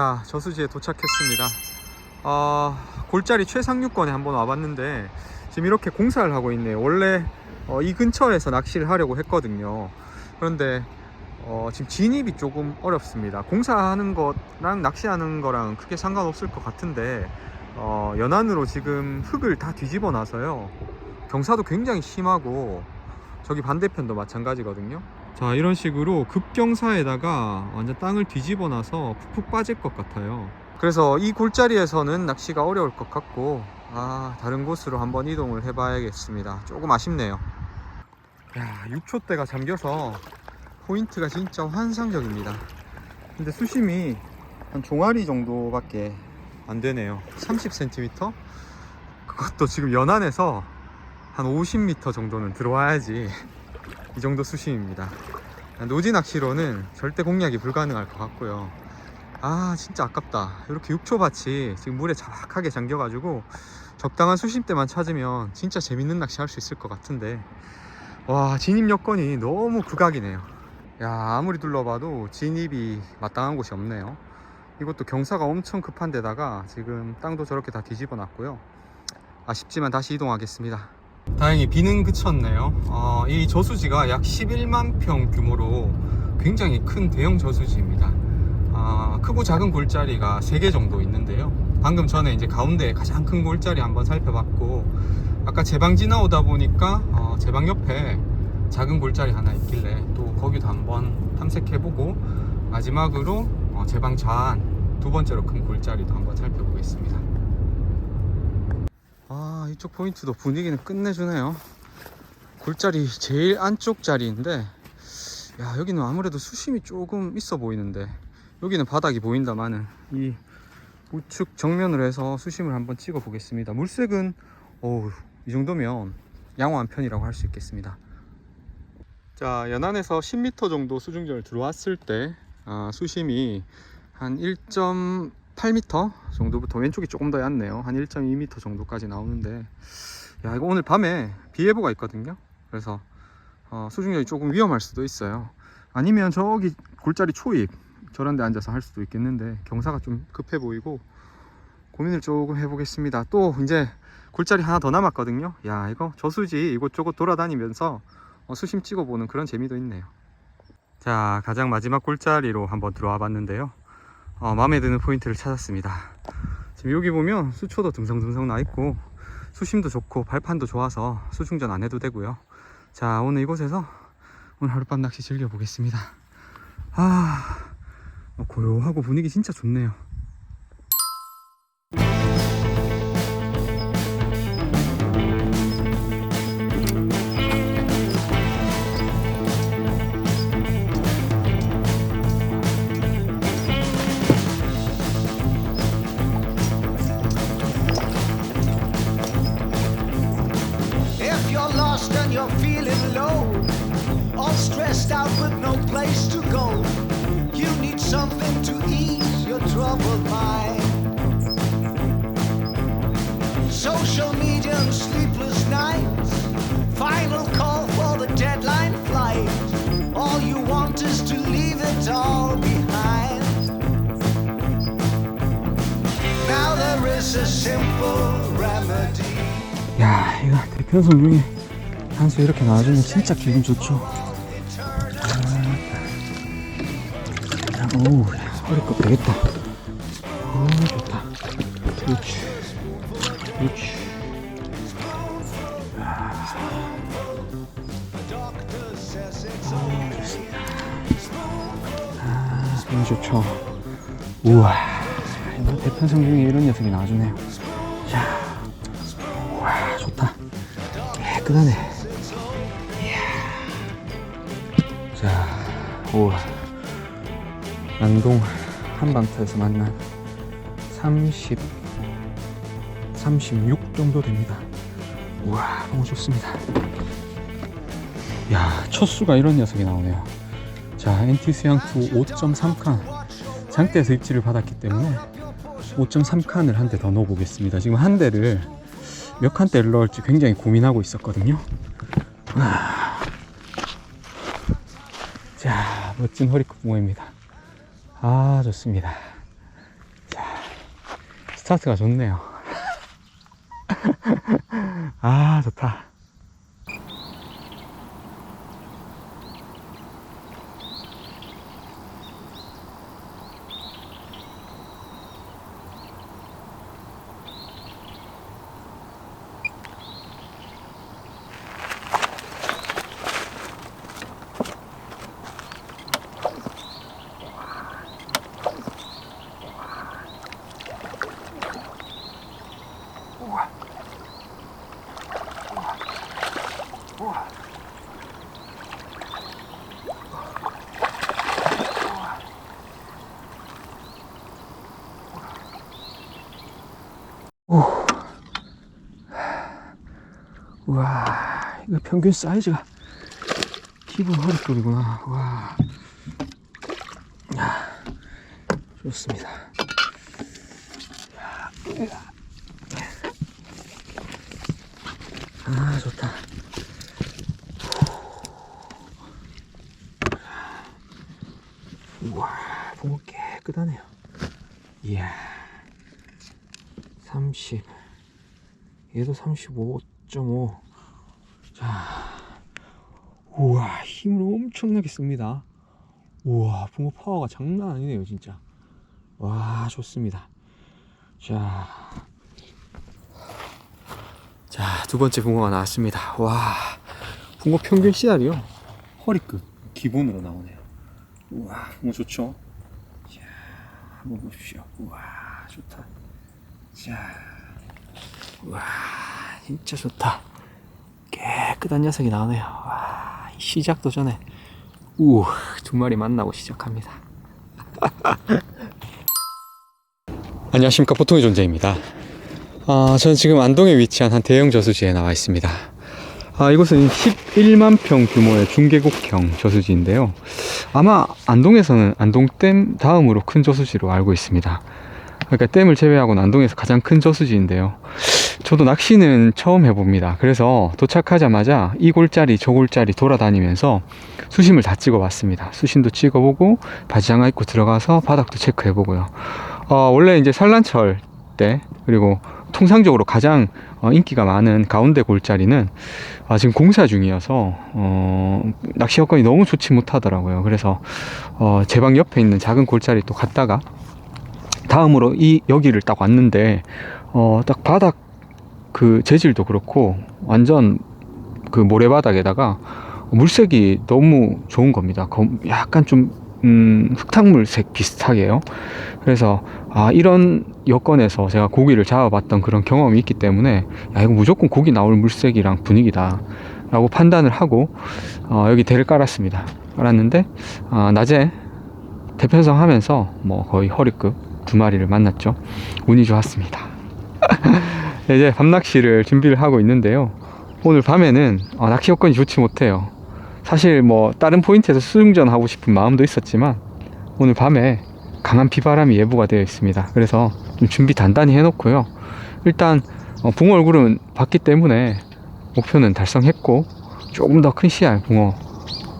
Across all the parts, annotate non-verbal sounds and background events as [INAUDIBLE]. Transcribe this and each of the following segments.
자, 저수지에 도착했습니다. 어, 골짜리 최상류권에 한번 와봤는데 지금 이렇게 공사를 하고 있네요. 원래 어, 이 근처에서 낚시를 하려고 했거든요. 그런데 어, 지금 진입이 조금 어렵습니다. 공사하는 거랑 낚시하는 거랑 크게 상관없을 것 같은데 어, 연안으로 지금 흙을 다 뒤집어 놔서요. 경사도 굉장히 심하고 저기 반대편도 마찬가지거든요. 자 이런 식으로 급경사에다가 완전 땅을 뒤집어 놔서 푹푹 빠질 것 같아요. 그래서 이 골짜리에서는 낚시가 어려울 것 같고 아 다른 곳으로 한번 이동을 해 봐야겠습니다. 조금 아쉽네요. 야 6초대가 잠겨서 포인트가 진짜 환상적입니다. 근데 수심이 한 종아리 정도밖에 안 되네요. 30cm? 그것도 지금 연안에서 한 50m 정도는 들어와야지 이 정도 수심입니다. 노지 낚시로는 절대 공략이 불가능할 것 같고요. 아 진짜 아깝다. 이렇게 6초밭이 지금 물에 자박하게 잠겨가지고 적당한 수심대만 찾으면 진짜 재밌는 낚시 할 수 있을 것 같은데 와 진입 여건이 너무 극악이네요. 야 아무리 둘러봐도 진입이 마땅한 곳이 없네요. 이것도 경사가 엄청 급한 데다가 지금 땅도 저렇게 다 뒤집어 놨고요. 아쉽지만 다시 이동하겠습니다. 다행히 비는 그쳤네요. 어, 이 저수지가 약 11만 평 규모로 굉장히 큰 대형 저수지입니다. 아, 크고 작은 골짜리가 3개 정도 있는데요. 방금 전에 이제 가운데 가장 큰 골짜리 한번 살펴봤고, 아까 제방 지나오다 보니까 어, 제방 옆에 작은 골짜리 하나 있길래 또 거기도 한번 탐색해보고, 마지막으로 어, 제방 좌안 두 번째로 큰 골짜리도 한번 살펴보겠습니다. 아 이쪽 포인트도 분위기는 끝내주네요. 골짜리 제일 안쪽 자리인데 야 여기는 아무래도 수심이 조금 있어 보이는데 여기는 바닥이 보인다마는 이 우측 정면으로 해서 수심을 한번 찍어 보겠습니다. 물색은 어우 이 정도면 양호한 편이라고 할 수 있겠습니다. 자 연안에서 10m 정도 수중전을 들어왔을 때 아, 수심이 한 1.8m 정도부터 왼쪽이 조금 더 얕네요. 한 1.2m 정도까지 나오는데 야 이거 오늘 밤에 비 예보가 있거든요. 그래서 어, 수중전이 조금 위험할 수도 있어요. 아니면 저기 골짜리 초입 저런 데 앉아서 할 수도 있겠는데 경사가 좀 급해 보이고 고민을 조금 해보겠습니다. 또 이제 골짜리 하나 더 남았거든요. 야 이거 저수지 이곳저곳 돌아다니면서 어, 수심 찍어보는 그런 재미도 있네요. 자 가장 마지막 골짜리로 한번 들어와 봤는데요. 어, 마음에 드는 포인트를 찾았습니다. 지금 여기 보면 수초도 듬성듬성 나 있고 수심도 좋고 발판도 좋아서 수중전 안 해도 되고요. 자 오늘 이곳에서 오늘 하룻밤 낚시 즐겨 보겠습니다. 아 어, 고요하고 분위기 진짜 좋네요. 야 이거 대편성 중에 한수 이렇게 나와주면 진짜 기분 좋죠. 아, 허리 거 되겠다. 편성 중에 이런 녀석이 나와주네요. 자. 와 좋다 깨끗하네 이야. 자 우와 난동 한방터에서 만난 30 36 정도 됩니다 우와 너무 좋습니다 야 첫 수가 이런 녀석이 나오네요 자 NT 수양투 5.3칸 장대에서 입질을 받았기 때문에 5.3칸을 한 대 더 넣어 보겠습니다 지금 한 대를 몇 칸대를 넣을지 굉장히 고민하고 있었거든요. 아. 자, 멋진 허리끝 붕어입니다. 아, 좋습니다. 스타트가 좋네요. [LAUGHS] 아, 좋다. 우와, 이거 평균 사이즈가 기본 허리급이구나. 와. 야, 좋습니다. 아, 좋다. 우와, 붕어 깨끗하네요. 이야, 30. 얘도 35.5. 자, 우와, 힘을 엄청나게 씁니다. 우와, 붕어 파워가 장난 아니네요, 진짜. 와, 좋습니다. 자, 자, 두 번째 붕어가 나왔습니다. 와, 붕어 평균 씨알이요. 허리끝 기본으로 나오네요. 우와, 붕어 좋죠? 자, 한번 보십시오. 우와, 좋다. 자, 와 진짜 좋다. 깨끗한 녀석이 나오네요. 와 시작도 전에. 우두 마리 만나고 시작합니다. [LAUGHS] 안녕하십니까. 보통의 존재입니다. 아, 저는 지금 안동에 위치한 한 대형 저수지에 나와 있습니다. 아, 이곳은 11만 평 규모의 중계곡형 저수지인데요. 아마 안동에서는 안동댐 다음으로 큰 저수지로 알고 있습니다. 그러니까 댐을 제외하고는 안동에서 가장 큰 저수지인데요. 저도 낚시는 처음 해봅니다. 그래서 도착하자마자 이 골짜리 저 골짜리 돌아다니면서 수심을 다 찍어봤습니다. 수심도 찍어보고 바지장화 입고 들어가서 바닥도 체크해보고요. 어, 원래 이제 산란철 때 그리고 통상적으로 가장 어, 인기가 많은 가운데 골짜리는 아, 지금 공사 중이어서 어, 낚시 여건이 너무 좋지 못하더라고요. 그래서 어, 제 방 옆에 있는 작은 골짜리 또 갔다가 다음으로 이 여기를 딱 왔는데 어 딱 바닥 그 재질도 그렇고 완전 그 모래바닥에다가 물색이 너무 좋은 겁니다. 검- 약간 좀 음, 흙탕물색 비슷하게요. 그래서 아 이런 여건에서 제가 고기를 잡아봤던 그런 경험이 있기 때문에 야 이거 무조건 고기 나올 물색이랑 분위기다 라고 판단을 하고 어, 여기 대를 깔았습니다. 깔았는데 아, 낮에 대편성 하면서 뭐 거의 허리급 두 마리를 만났죠. 운이 좋았습니다. [LAUGHS] 네, 이제 밤낚시를 준비를 하고 있는데요. 오늘 밤에는 어, 낚시 여건이 좋지 못해요. 사실 뭐 다른 포인트에서 수중전 하고 싶은 마음도 있었지만 오늘 밤에 강한 비바람이 예보가 되어 있습니다. 그래서 좀 준비 단단히 해놓고요. 일단 어, 붕어 얼굴은 봤기 때문에 목표는 달성했고 조금 더큰 씨알 붕어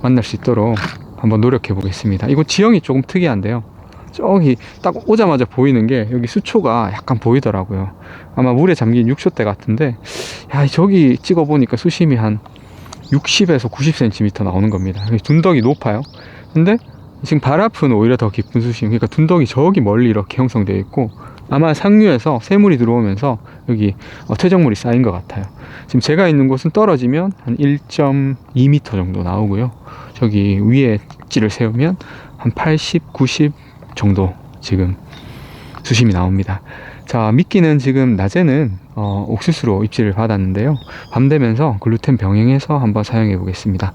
만날 수 있도록 한번 노력해 보겠습니다. 이거 지형이 조금 특이한데요. 저기 딱 오자마자 보이는 게 여기 수초가 약간 보이더라고요. 아마 물에 잠긴 육초대 같은데, 야, 저기 찍어 보니까 수심이 한 60에서 90cm 나오는 겁니다. 둔덕이 높아요. 근데 지금 발 앞은 오히려 더 깊은 수심. 그러니까 둔덕이 저기 멀리 이렇게 형성되어 있고, 아마 상류에서 새물이 들어오면서 여기 어, 퇴적물이 쌓인 것 같아요. 지금 제가 있는 곳은 떨어지면 한 1.2m 정도 나오고요. 저기 위에 찌를 세우면 한 80, 90 정도 지금 수심이 나옵니다. 자, 미끼는 지금 낮에는 어, 옥수수로 입질을 받았는데요. 밤 되면서 글루텐 병행해서 한번 사용해 보겠습니다.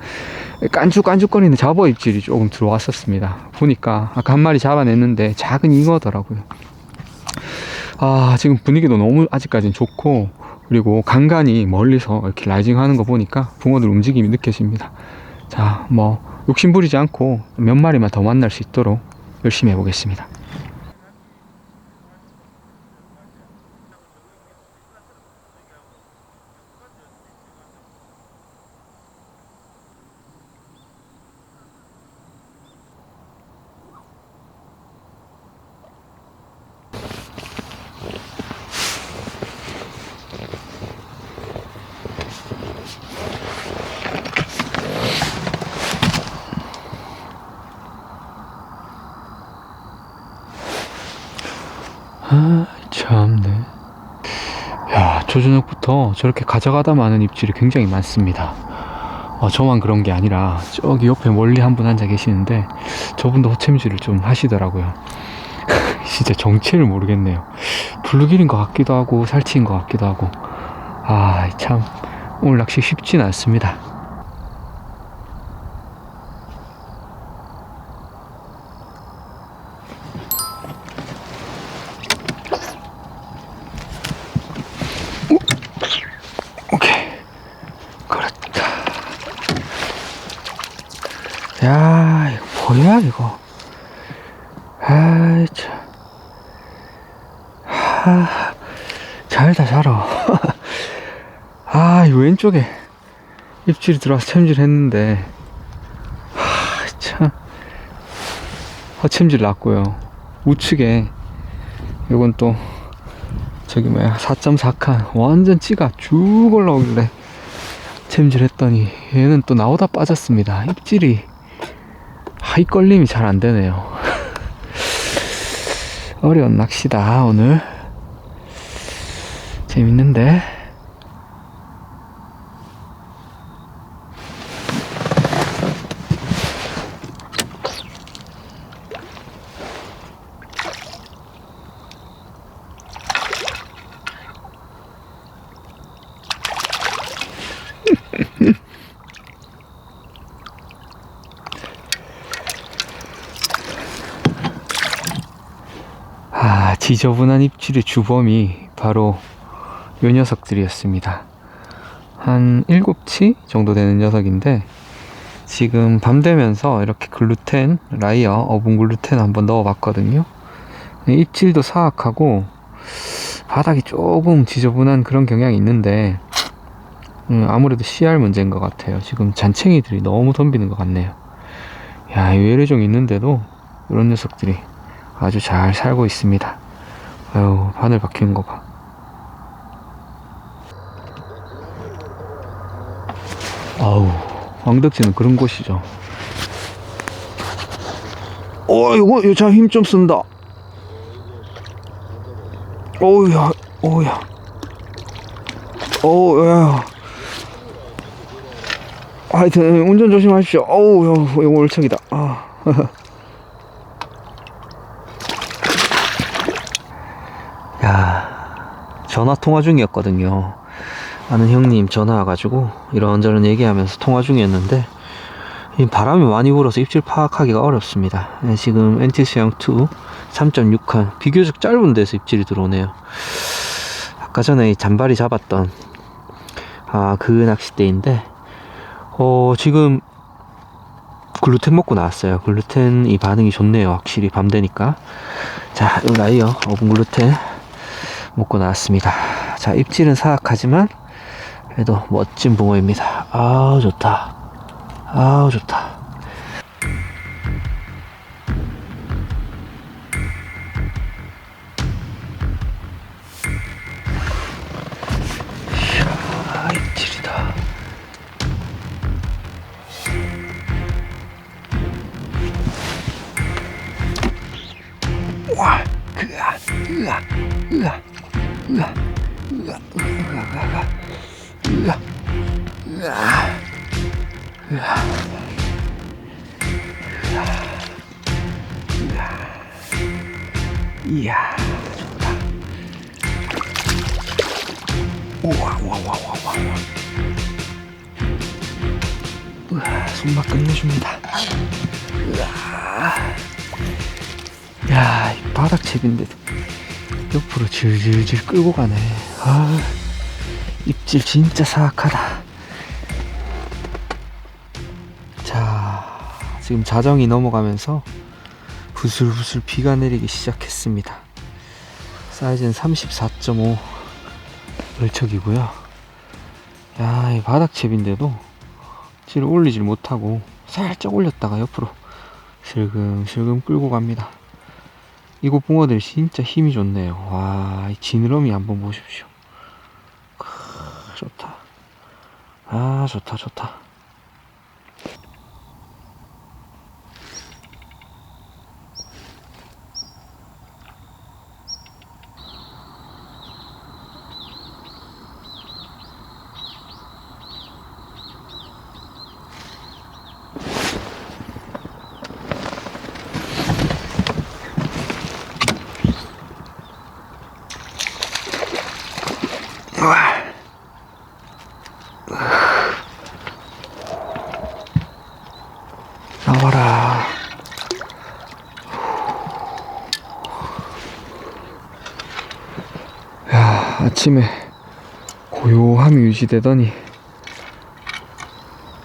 깐죽깐죽거리는 잡어 입질이 조금 들어왔었습니다. 보니까 아까 한 마리 잡아냈는데 작은 잉어더라고요. 아, 지금 분위기도 너무 아직까지는 좋고 그리고 간간히 멀리서 이렇게 라이징 하는 거 보니까 붕어들 움직임이 느껴집니다. 자, 뭐 욕심 부리지 않고 몇 마리만 더 만날 수 있도록 열심히 해보겠습니다. 저 저녁부터 저렇게 가져가다 마는 입질이 굉장히 많습니다. 어, 저만 그런 게 아니라 저기 옆에 멀리 한 분 앉아 계시는데 저분도 호챔질을 좀 하시더라고요. [LAUGHS] 진짜 정체를 모르겠네요. 블루길인 것 같기도 하고 살치인 것 같기도 하고 아 참 오늘 낚시 쉽진 않습니다. 오케이 그렇다. 야 이거 뭐야 이거? 아이 참. 아, 잘다 잘어. [LAUGHS] 아, 이 왼쪽에 입질이 들어와서 챔질 했는데, 아, 참. 허챔질 났고요. 우측에, 요건 또, 저기 뭐야, 4.4칸. 완전 찌가 쭉 올라오길래, 챔질 했더니, 얘는 또 나오다 빠졌습니다. 입질이, 하이 걸림이 잘 안 되네요. [LAUGHS] 어려운 낚시다, 오늘. 재밌는데? [LAUGHS] 아, 지저분한 입질의 주범이 바로 요 녀석들이었습니다. 한 7치 정도 되는 녀석인데 지금 밤 되면서 이렇게 글루텐, 라이어, 어분 글루텐 한번 넣어봤거든요. 입질도 사악하고 바닥이 조금 지저분한 그런 경향이 있는데 음, 아무래도 CR 문제인 것 같아요. 지금 잔챙이들이 너무 덤비는 것 같네요. 야, 이 외래종 있는데도 이런 녀석들이 아주 잘 살고 있습니다. 아유, 바늘 박히는 거 봐. 아우, 왕덕지는 그런 곳이죠. 어, 이거, 이거 힘좀 쓴다. 어우야, 어우야. 어우야. 하여튼, 운전 조심하십시오. 어우, 이거 올척이다. 아. [LAUGHS] 야, 전화 통화 중이었거든요. 아는 형님 전화 와가지고 이런저런 얘기하면서 통화 중이었는데 이 바람이 많이 불어서 입질 파악하기가 어렵습니다. 네, 지금 NT수양 2 3.6칸 비교적 짧은 데서 입질이 들어오네요. 아까 전에 이 잔발이 잡았던 아 그 낚싯대인데 어 지금 글루텐 먹고 나왔어요. 글루텐 이 반응이 좋네요. 확실히 밤 되니까 자, 이 라이어 어분 글루텐 먹고 나왔습니다. 자, 입질은 사악하지만 그래도 멋진 붕어입니다. 아우 좋다. 아우 좋다. 우와, 손맛 끝내줍니다. 으아. 야, 이 바닥채비인데 옆으로 질질질 끌고 가네. 아, 입질 진짜 사악하다. 자, 지금 자정이 넘어가면서 부슬부슬 비가 내리기 시작했습니다. 사이즈는 34.5 얼척이고요. 야, 이 바닥채비인데도 질을 올리질 못하고 살짝 올렸다가 옆으로 슬금슬금 끌고 갑니다. 이곳 붕어들 진짜 힘이 좋네요. 와, 이 지느러미 한번 보십시오. 크, 좋다. 아, 좋다, 좋다. 아침에 고요함이 유지되더니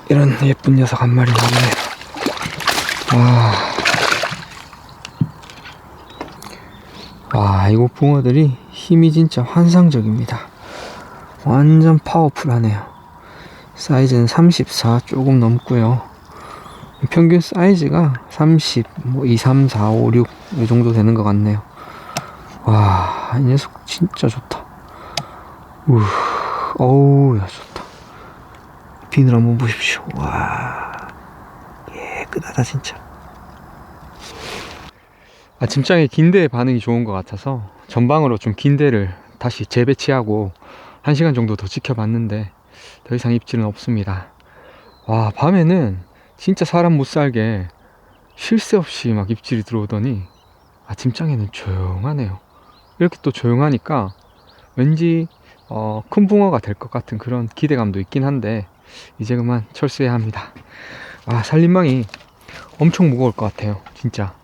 이런 예쁜 녀석 한 마리 나오네. 와. 와, 이곳 붕어들이 힘이 진짜 환상적입니다. 완전 파워풀하네요. 사이즈는 34 조금 넘고요. 평균 사이즈가 30, 뭐 2, 3, 4, 5, 6 이 정도 되는 것 같네요. 와, 이 녀석 진짜 좋다. 우, 어우, 야 좋다. 비늘 한번 보십시오. 와, 깨끗하다 진짜. 아침장에 긴대의 반응이 좋은 것 같아서 전방으로 좀 긴대를 다시 재배치하고 1시간 정도 더 지켜봤는데 더 이상 입질은 없습니다. 와, 밤에는 진짜 사람 못 살게 쉴 새 없이 막 입질이 들어오더니 아침장에는 조용하네요. 이렇게 또 조용하니까 왠지 어, 큰 붕어가 될 것 같은 그런 기대감도 있긴 한데 이제 그만 철수해야 합니다. 아, 살림망이 엄청 무거울 것 같아요. 진짜.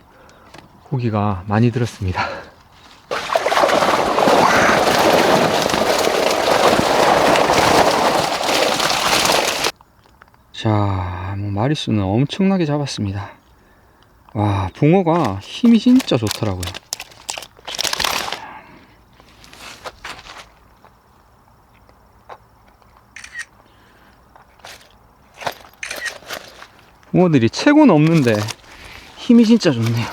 고기가 많이 들었습니다. 자, 뭐 마리수는 엄청나게 잡았습니다. 와, 붕어가 힘이 진짜 좋더라고요. 붕어들이 최고는 없는데 힘이 진짜 좋네요.